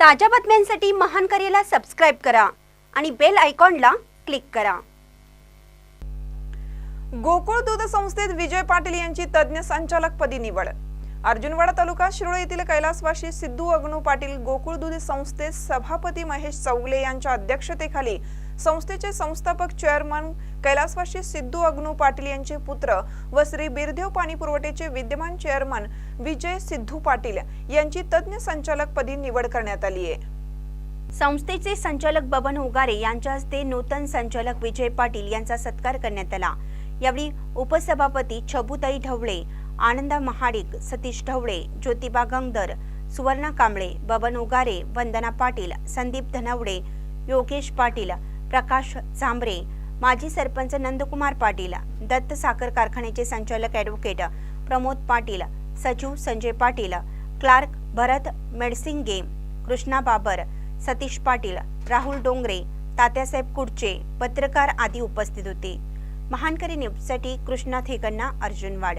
ताज्या बातम्यांसाठी महान करेला सबस्क्राईब करा आणि बेल आयकॉनला क्लिक करा. गोकुळ दूध संस्थेत विजय पाटील यांची तज्ज्ञ संचालकपदी निवड. अर्जुनवाडा तालुका शिरोळ येथील कैलासवाशी सिद्धू अग्नू पाटील गोकुळ दूध संस्थेत सभापती महेश चौगले यांच्या अध्यक्षतेखाली संस्थेचे संस्थापक चेअरमन कैलासवासी सिद्धू अग्नू पाटील यांचे पुत्र व श्री बिरदेव पाणी पुरवठ्याचे विद्यमान चेअरमन विजय सिद्धू पाटील यांची तज्ज्ञ संचालकपदी निवड करण्यात आली आहे. संस्थेचे संचालक बबन उगारे यांच्या हस्ते नूतन संचालक विजय पाटील यांचा सत्कार करण्यात आला. यावेळी उपसभापती छबुताई ढवळे आनंदा महाडिक सतीश ढवळे ज्योतिबा गंगदर सुवर्णा कांबळे बबन उगारे वंदना पाटील संदीप धनवडे योगेश पाटील प्रकाश झांबरे माजी सरपंच नंदकुमार पाटील दत्त साखर कारखान्याचे संचालक ॲडव्होकेट प्रमोद पाटील सचिव संजय पाटील क्लार्क भरत मेडसिंगे कृष्णा बाबर सतीश पाटील राहुल डोंगरे तात्यासाहेब कुडचे पत्रकार आदी उपस्थित होते. महानकरी न्यूजसाठी कृष्णा थेकण्णा अर्जुनवाड.